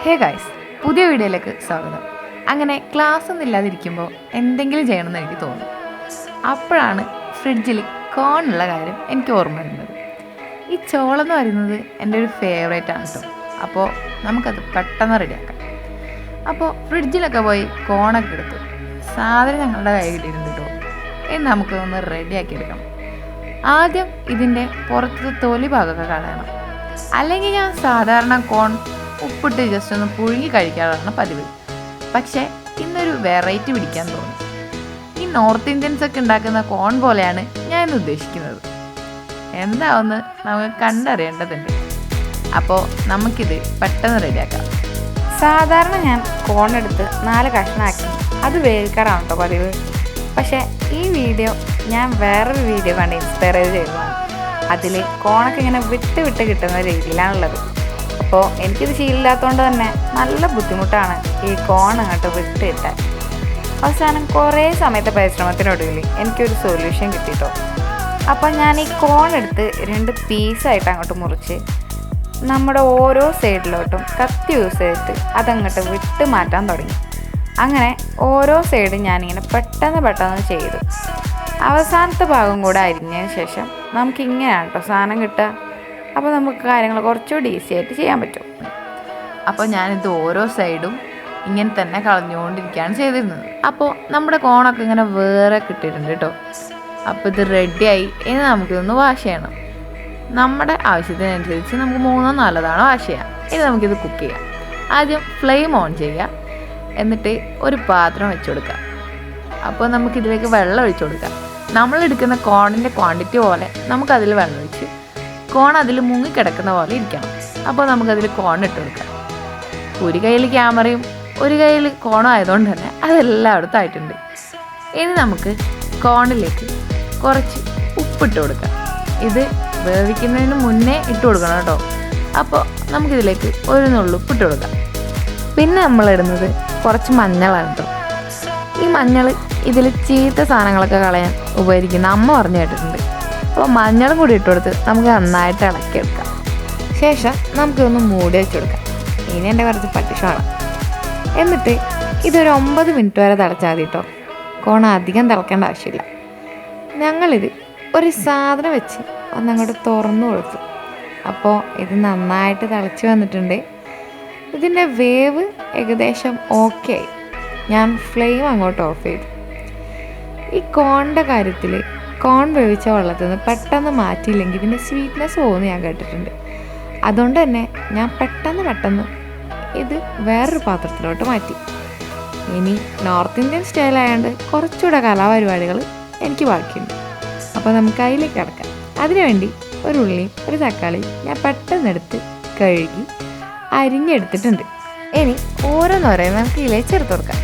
Hey guys പുതിയ വീഡിയോയിലേക്ക് സ്വാഗതം. അങ്ങനെ ക്ലാസ് ഒന്നും ഇല്ലാതിരിക്കുമ്പോൾ എന്തെങ്കിലും ചെയ്യണമെന്ന് എനിക്ക് തോന്നി അപ്പോഴാണ് ഫ്രിഡ്ജിൽ കോൺ ഉള്ള കാര്യം എനിക്ക് ഓർമ്മ വരുന്നത്. ഈ ചോളം എന്ന് പറയുന്നത് എന്റെ ഒരു ഫേവറേറ്റ് ആണ് കേട്ടോ അപ്പോൾ നമുക്കത് പെട്ടെന്ന് റെഡിയാക്കാം അപ്പോൾ ഫ്രിഡ്ജിലൊക്കെ പോയി കോണൊക്കെ എടുത്തു. സാധനം ഞങ്ങളുടെ കൈ കിട്ടിയിട്ടുണ്ട് കേട്ടോ ഇനി നമുക്കൊന്ന് റെഡിയാക്കി എടുക്കണം ആദ്യം ഇതിന്റെ പുറത്തത്തെ തൊലി ഭാഗമൊക്കെ കളയണം. അല്ലെങ്കിൽ ഞാൻ സാധാരണ കോൺ ഉപ്പിട്ട് ജസ്റ്റ് ഒന്ന് പുഴുങ്ങി കഴിക്കാറാണ് പതിവ്. പക്ഷേ ഇന്നൊരു വെറൈറ്റി പിടിക്കാൻ തോന്നി. ഈ നോർത്ത് ഇന്ത്യൻസ് ഒക്കെ ഉണ്ടാക്കുന്ന കോൺ പോലെയാണ് ഞാൻ ഇന്ന് ഉദ്ദേശിക്കുന്നത്. എന്താവെന്ന് നമുക്ക് കണ്ടറിയേണ്ടതുണ്ട്. അപ്പോൾ നമുക്കിത് പെട്ടെന്ന് റെഡിയാക്കാം. സാധാരണ ഞാൻ കോൺ എടുത്ത് നാല് കഷ്ണമാക്കി അത് വേവിക്കാറാണ് കേട്ടോ പതിവ്. പക്ഷേ ഈ വീഡിയോ ഞാൻ വേറൊരു വീഡിയോ കണ്ട് ഇൻസ്പയർ ചെയ്ത് ചെയ്തതാണ് അതിൽ കോണൊക്കെ ഇങ്ങനെ വിട്ട് വിട്ട് കിട്ടുന്ന രീതിയിലാണുള്ളത്. അപ്പോൾ എനിക്കിത് ശീലമില്ലാത്തതുകൊണ്ട് തന്നെ നല്ല ബുദ്ധിമുട്ടാണ് ഈ കോൺ അങ്ങോട്ട് വിട്ട് കിട്ടാൻ അവസാനം കുറേ സമയത്തെ പരിശ്രമത്തിനൊടുവിൽ എനിക്കൊരു സൊല്യൂഷൻ കിട്ടിയിട്ടോ അപ്പോൾ ഞാൻ ഈ കോൺ എടുത്ത് രണ്ട് പീസായിട്ട് അങ്ങോട്ട് മുറിച്ച് നമ്മുടെ ഓരോ സൈഡിലോട്ടും കത്തി യൂസ് ചെയ്തിട്ട് അതങ്ങോട്ട് വിട്ട് മാറ്റാൻ തുടങ്ങി. അങ്ങനെ ഓരോ സൈഡും ഞാനിങ്ങനെ പെട്ടെന്ന് പെട്ടെന്ന് ചെയ്തു. അവസാനത്തെ ഭാഗം കൂടെ അരിഞ്ഞതിന് ശേഷം നമുക്കിങ്ങനെയാണ് കേട്ടോ സാധനം കിട്ടുക. അപ്പോൾ നമുക്ക് കാര്യങ്ങൾ കുറച്ചുകൂടി ഈസി ആയിട്ട് ചെയ്യാൻ പറ്റും. അപ്പോൾ ഞാനിത് ഓരോ സൈഡും ഇങ്ങനെ തന്നെ കളഞ്ഞുകൊണ്ടിരിക്കുകയാണ് ചെയ്തിരുന്നത്. അപ്പോൾ നമ്മുടെ കോണൊക്കെ ഇങ്ങനെ വേറെ കിട്ടിയിട്ടുണ്ട് കേട്ടോ. അപ്പോൾ ഇത് റെഡിയായി ഇനി നമുക്കിതൊന്ന് വാഷ് ചെയ്യണം. നമ്മുടെ ആവശ്യത്തിനനുസരിച്ച് നമുക്ക് മൂന്നോ നാലോ തവണ വാഷ് ചെയ്യാം. ഇനി നമുക്കിത് കുക്ക് ചെയ്യാം. ആദ്യം ഫ്ലെയിം ഓൺ ചെയ്യുക. എന്നിട്ട് ഒരു പാത്രം വെച്ച് കൊടുക്കുക. അപ്പോൾ നമുക്കിതിലേക്ക് വെള്ളം ഒഴിച്ചു കൊടുക്കാം. നമ്മളെടുക്കുന്ന കോണിന്റെ ക്വാണ്ടിറ്റി പോലെ നമുക്കതിൽ വെള്ളം ഒഴിച്ച് കോൺ അതിൽ മുങ്ങിക്കിടക്കുന്ന പോലെ ഇരിക്കണം. അപ്പോൾ നമുക്കതിൽ കോൺ ഇട്ട് കൊടുക്കാം. ഒരു കയ്യിൽ ക്യാമറയും ഒരു കയ്യിൽ കോണും ആയതുകൊണ്ട് തന്നെ അതെല്ലായിടത്തും ആയിട്ടുണ്ട് ഇനി നമുക്ക് കോണിലേക്ക് കുറച്ച് ഉപ്പിട്ട് കൊടുക്കാം. ഇത് വേവിക്കുന്നതിന് മുന്നേ ഇട്ട് കൊടുക്കണം കേട്ടോ. അപ്പോൾ നമുക്കിതിലേക്ക് ഒരു നുള്ളു ഉപ്പിട്ട് കൊടുക്കാം. പിന്നെ നമ്മളിടുന്നത് കുറച്ച് മഞ്ഞളാണ് കേട്ടോ. ഈ മഞ്ഞൾ ഇതിൽ ചീത്ത സാധനങ്ങളൊക്കെ കളയാൻ ഉപകരിക്കുന്ന അമ്മ പറഞ്ഞു കേട്ടിട്ടുണ്ട്. അപ്പോൾ മഞ്ഞളും കൂടി ഇട്ട് കൊടുത്ത് നമുക്ക് നന്നായിട്ട് ഇളക്കിയെടുക്കാം. ശേഷം നമുക്കിതൊന്ന് മൂടി വെച്ച് കൊടുക്കാം. ഇനി എന്റെ കുറച്ച് പട്ടിഷമാണ് എന്നിട്ട് ഇതൊരു ഒമ്പത് മിനിറ്റ് വരെ തിളച്ചാൽ മതി കേട്ടോ. കോണ അധികം തിളക്കേണ്ട ആവശ്യമില്ല. ഞങ്ങളിത് ഒരു സാധനം വെച്ച് ഒന്നങ്ങോട്ട് തുറന്നു കൊടുത്തു. അപ്പോൾ ഇത് നന്നായിട്ട് തിളച്ച് വന്നിട്ടുണ്ട്. ഇതിന്റെ വേവ് ഏകദേശം ഓക്കെ ആയി. ഞാൻ ഫ്ലെയിം അങ്ങോട്ട് ഓഫ് ചെയ്തു. ഈ കോണിന്റെ കാര്യത്തിൽ കോൺ വേവിച്ച വെള്ളത്തിൽ നിന്ന് പെട്ടെന്ന് മാറ്റിയില്ലെങ്കിൽ പിന്നെ സ്വീറ്റ്നെസ് പോകുമെന്ന് ഞാൻ കേട്ടിട്ടുണ്ട്. അതുകൊണ്ട് തന്നെ ഞാൻ പെട്ടെന്ന് പെട്ടെന്ന് ഇത് വേറൊരു പാത്രത്തിലോട്ട് മാറ്റി. ഇനി നോർത്ത് ഇന്ത്യൻ സ്റ്റൈൽ ആയതുകൊണ്ട് കുറച്ചുകൂടെ കലാപരിപാടികൾ എനിക്ക് ബാക്കിയുണ്ട്. അപ്പോൾ നമുക്ക് അതിലേക്ക് കിടക്കാം. അതിനുവേണ്ടി ഒരു ഉള്ളിയും ഒരു തക്കാളിയും ഞാൻ പെട്ടെന്ന് എടുത്ത് കഴുകി അരിഞ്ഞെടുത്തിട്ടുണ്ട്. ഇനി ഓരോന്നോരോന്ന് നമുക്ക് ഇതിലേക്ക് ചേർത്ത് കൊടുക്കാം.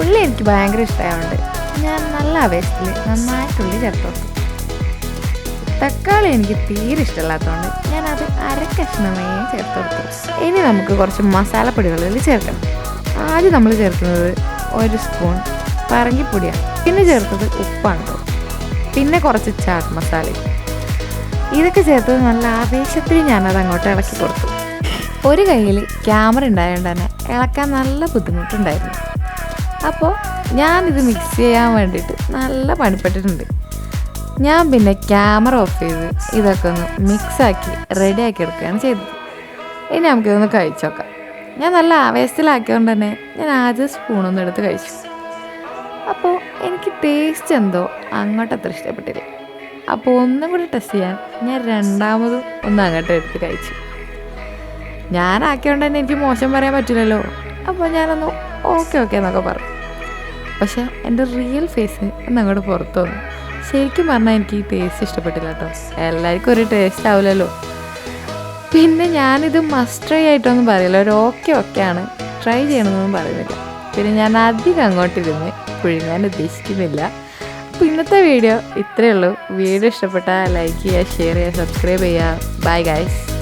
ഉള്ളി എനിക്ക് ഭയങ്കര ഇഷ്ടമായതുകൊണ്ട് ഞാൻ നല്ല ആവേശത്തിൽ നന്നായിട്ടുള്ളി ചേർത്തു തക്കാളി എനിക്ക് തീരെ ഇഷ്ടമില്ലാത്തതുകൊണ്ട് ഞാൻ അത് അര ചേർത്ത് കൊടുത്തു. ഇനി നമുക്ക് കുറച്ച് മസാലപ്പൊടികളിൽ ചേർക്കണം ആദ്യം നമ്മൾ ചേർക്കുന്നത് ഒരു സ്പൂൺ പറങ്കിപ്പൊടിയാണ്. പിന്നെ ചേർത്തത് ഉപ്പാണ് പിന്നെ കുറച്ച് ചാട്ട് മസാല. ഇതൊക്കെ ചേർത്തത് നല്ല ആവേശത്തിൽ ഞാനത് അങ്ങോട്ട് ഇളക്കി കൊടുത്തു. ഒരു കയ്യിൽ ക്യാമറ ഉണ്ടായതുകൊണ്ട് തന്നെ ഇളക്കാൻ നല്ല ബുദ്ധിമുട്ടുണ്ടായിരുന്നു. അപ്പോൾ ഞാനിത് മിക്സ് ചെയ്യാൻ വേണ്ടിയിട്ട് നല്ല പണിപ്പെട്ടിട്ടുണ്ട്. ഞാൻ പിന്നെ ക്യാമറ ഓഫ് ചെയ്ത് ഇതൊക്കെ ഒന്ന് മിക്സാക്കി റെഡിയാക്കി എടുക്കുകയാണ് ചെയ്തത്. ഇനി നമുക്കിതൊന്ന് കഴിച്ചു നോക്കാം. ഞാൻ നല്ല ആവേശത്തിലാക്കിയതുകൊണ്ട് തന്നെ ഞാൻ ആദ്യം സ്പൂണൊന്നും എടുത്ത് കഴിച്ചു. അപ്പോൾ എനിക്ക് ടേസ്റ്റ് എന്തോ അങ്ങോട്ട് അത്ര ഇഷ്ടപ്പെട്ടില്ല. അപ്പോൾ ഒന്നും കൂടി ടെസ്റ്റ് ചെയ്യാൻ ഞാൻ രണ്ടാമതും ഒന്ന് അങ്ങോട്ട് എടുത്ത് കഴിച്ചു. ഞാനാക്കിയതുകൊണ്ട് തന്നെ എനിക്ക് മോശം പറയാൻ പറ്റില്ലല്ലോ. അപ്പോൾ ഞാനൊന്ന് ഓക്കെ ഓക്കെ എന്നൊക്കെ പറഞ്ഞു പക്ഷെ എന്റെ റിയൽ ഫേസ് എന്നങ്ങോട്ട് പുറത്തു വന്നു. ശരിക്കും പറഞ്ഞാൽ എനിക്ക് ഈ ടേസ്റ്റ് ഇഷ്ടപ്പെട്ടില്ല കേട്ടോ എല്ലാവർക്കും ഒരു ടേസ്റ്റ് ആവില്ലല്ലോ. പിന്നെ ഞാനിത് മസ്റ്റ് ട്രൈ ആയിട്ടൊന്നും പറയില്ല. ഒരു ഓക്കെ ഓക്കെ ആണ്. ട്രൈ ചെയ്യണമെന്നൊന്നും പറയുന്നില്ല. പിന്നെ ഞാൻ അധികം അങ്ങോട്ടിരുന്ന് പുഴുങ്ങാൻ ഉദ്ദേശിക്കുന്നില്ല. അപ്പോൾ ഇന്നത്തെ വീഡിയോ ഇത്രയേ ഉള്ളൂ. വീഡിയോ ഇഷ്ടപ്പെട്ടാൽ ലൈക്ക് ചെയ്യുക ഷെയർ ചെയ്യുക സബ്സ്ക്രൈബ് ചെയ്യുക. Bye guys